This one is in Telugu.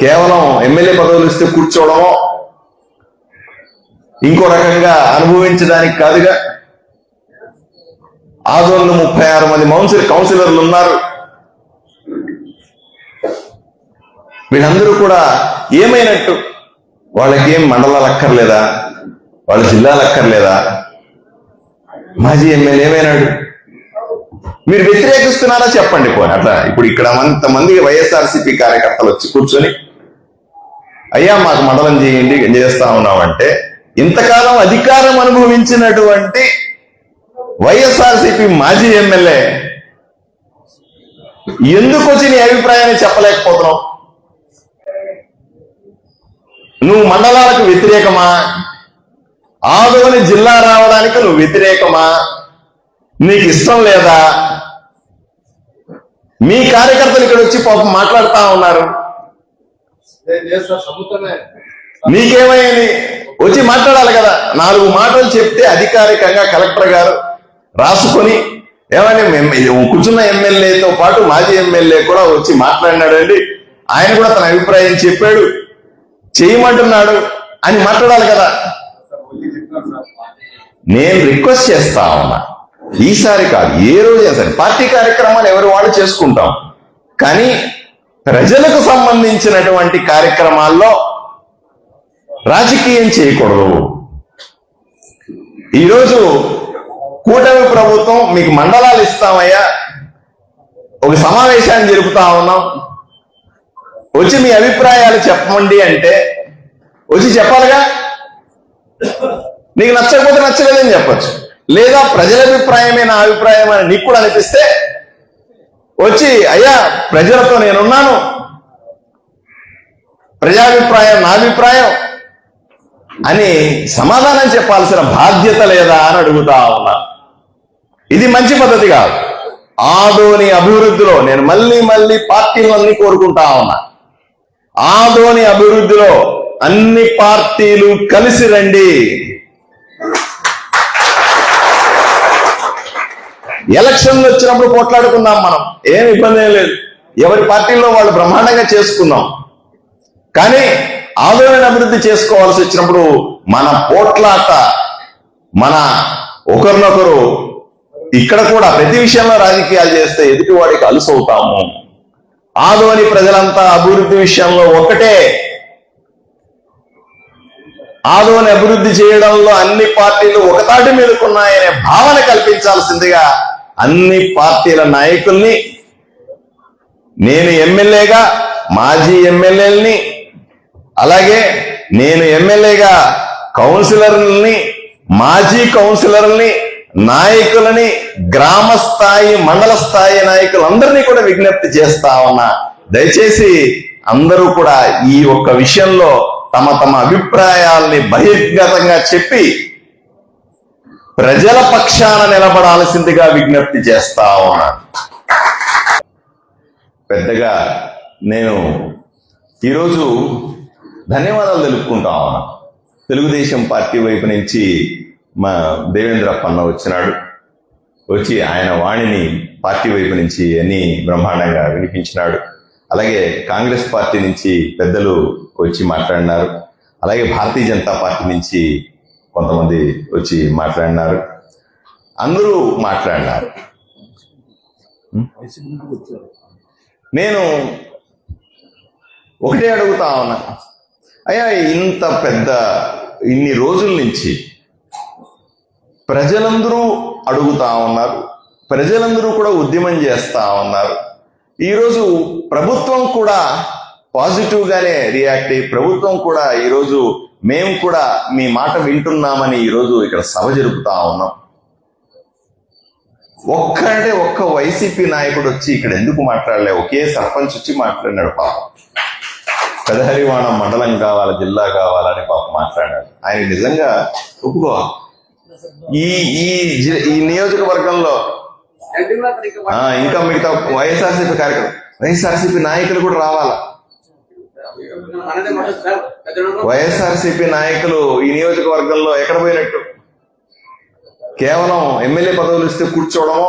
కేవలం ఎమ్మెల్యే పదవులు ఇస్తే కూర్చోవడమో ఇంకో రకంగా అనుభవించడానికి కాదుగా. ఆదోళన ముప్పై ఆరు మంది కౌన్సిల్ కౌన్సిలర్లు ఉన్నారు. వీళ్ళందరూ కూడా ఏమైనట్టు? వాళ్ళకి ఏం మండలాలు అక్కర్లేదా? వాళ్ళ జిల్లాలు అక్కర్లేదా? మాజీ ఎమ్మెల్యే ఏమైనాడు? మీరు వ్యతిరేకిస్తున్నారా చెప్పండి పోనీ. అట్లా ఇప్పుడు ఇక్కడ అంతమంది వైఎస్ఆర్సీపీ కార్యకర్తలు వచ్చి కూర్చొని అయ్యా మాకు మండలం చేయండి చేస్తా ఉన్నామంటే ఇంతకాలం అధికారం అనుభవించినటువంటి వైఎస్ఆర్సీపీ మాజీ ఎమ్మెల్యే ఎందుకు వచ్చి నీ అభిప్రాయాన్ని చెప్పలేకపోతున్నావు? నువ్వు మండలాలకు వ్యతిరేకమా? ఆదోని జిల్లా రావడానికి నువ్వు వ్యతిరేకమా? నీకు ఇష్టం లేదా? మీ కార్యకర్తలు ఇక్కడ వచ్చి పాపం మాట్లాడుతా ఉన్నారు. నీకేమైంది? వచ్చి మాట్లాడాలి కదా. నాలుగు మాటలు చెప్తే అధికారికంగా కలెక్టర్ గారు రాసుకొని ఏమని కూర్చున్న ఎమ్మెల్యేతో పాటు మాజీ ఎమ్మెల్యే కూడా వచ్చి మాట్లాడినాడండి. ఆయన కూడా తన అభిప్రాయం చెప్పాడు. చేయమంటున్నాడు అని మాట్లాడాలి కదా. నేను రిక్వెస్ట్ చేస్తా ఉన్నా. ఈసారి కాదు ఏ రోజైనా సరే. పార్టీ కార్యక్రమాలు ఎవరు వాళ్ళు చేసుకుంటాం. కానీ ప్రజలకు సంబంధించినటువంటి కార్యక్రమాల్లో రాజకీయం చేయకూడదు. ఈరోజు కూటమి ప్రభుత్వం మీకు మండలాలు ఇస్తామయ్యా. ఒక సమావేశాన్ని జరుపుతా ఉన్నాం. వచ్చి మీ అభిప్రాయాలు చెప్పమండి అంటే వచ్చి చెప్పాలిగా? నీకు నచ్చకపోతే నచ్చలేదని చెప్పొచ్చు. లేదా ప్రజల అభిప్రాయమే నా అభిప్రాయం అని నీకు కూడా అనిపిస్తే వచ్చి అయ్యా ప్రజలతో నేనున్నాను. ప్రజాభిప్రాయం నా అభిప్రాయం అని సమాధానం చెప్పాల్సిన బాధ్యత లేదా అని అడుగుతా ఉన్నా. ఇది మంచి పద్ధతి కాదు. ఆదోని అభివృద్ధిలో నేను మళ్ళీ మళ్ళీ పార్టీలన్నీ కోరుకుంటా ఉన్నా. ఆదోని అభివృద్ధిలో అన్ని పార్టీలు కలిసి రండి. ఎలక్షన్లు వచ్చినప్పుడు పోట్లాడుకుందాం మనం. ఏం ఇబ్బంది ఏం లేదు. ఎవరి పార్టీలో వాళ్ళు బ్రహ్మాండంగా చేసుకుందాం. కానీ ఆదోళన అభివృద్ధి చేసుకోవాల్సి వచ్చినప్పుడు మన పోట్లాట మన ఒకరినొకరు ఇక్కడ కూడా ప్రతి విషయంలో రాజకీయాలు చేస్తే ఎదుటివాడికి అలుసు అవుతాము ఆదోని ప్రజలంతా అభివృద్ధి విషయంలో ఒకటే ఆదోని అభివృద్ధి చేయడంలో అన్ని పార్టీలు ఒకతాటి మీదకున్నాయనే భావన కల్పించాల్సిందిగా అన్ని పార్టీల నాయకుల్ని నేను ఎమ్మెల్యేగా మాజీ ఎమ్మెల్యేలని అలాగే నేను ఎమ్మెల్యేగా కౌన్సిలర్లని మాజీ కౌన్సిలర్ని నాయకులని గ్రామ స్థాయి మండల స్థాయి నాయకులందరినీ కూడా విజ్ఞప్తి చేస్తా ఉన్నా. దయచేసి అందరూ కూడా ఈ ఒక్క విషయంలో తమ తమ అభిప్రాయాల్ని బహిర్గతంగా చెప్పి ప్రజల పక్షాన నిలబడాల్సిందిగా విజ్ఞప్తి చేస్తా ఉన్నాను పెద్దగా నేను ఈరోజు ధన్యవాదాలు తెలుపుకుంటా ఉన్నాను తెలుగుదేశం పార్టీ వైపు నుంచి మా దేవేంద్ర పన్న వచ్చినాడు. వచ్చి ఆయన వాణిని పార్టీ వైపు నుంచి అన్ని బ్రహ్మాండంగా వినిపించినాడు. అలాగే కాంగ్రెస్ పార్టీ నుంచి పెద్దలు వచ్చి మాట్లాడినారు. అలాగే భారతీయ జనతా పార్టీ నుంచి కొంతమంది వచ్చి మాట్లాడినారు. అందరూ మాట్లాడినారు. నేను ఒకటే అడుగుతా ఉన్నా. అయ్యా ఇంత పెద్ద ఇన్ని రోజుల నుంచి ప్రజలందరూ అడుగుతా ఉన్నారు. ప్రజలందరూ కూడా ఉద్యమం చేస్తా ఉన్నారు. ఈరోజు ప్రభుత్వం కూడా పాజిటివ్గానే రియాక్ట్ అయ్యి ప్రభుత్వం కూడా ఈరోజు మేము కూడా మీ మాట వింటున్నామని ఈరోజు ఇక్కడ సభ జరుపుతా ఉన్నాం. ఒక్క అంటే ఒక్క వైసీపీ నాయకుడు వచ్చి ఇక్కడ ఎందుకు మాట్లాడలే? ఒకే సర్పంచ్ వచ్చి మాట్లాడినాడు పాపం. పెదహరివాణం మండలం కావాలా జిల్లా కావాలని పాపం మాట్లాడాడు. ఆయన నిజంగా ఒప్పుకోవాలి ఈ ఈ ఈ నియోజకవర్గంలో ఇంకా మిగతా వైఎస్ఆర్సీపీ కార్యక్రమం వైఎస్ఆర్సీపీ నాయకులు కూడా రావాలా మనదే మాట సార్ పెద్దలు వైఎస్ఆర్సీపీ నాయకులు ఈ నియోజకవర్గంలో ఎక్కడ పోయినట్టు? కేవలం ఎమ్మెల్యే పదవులు ఇస్తే కూర్చోవడమో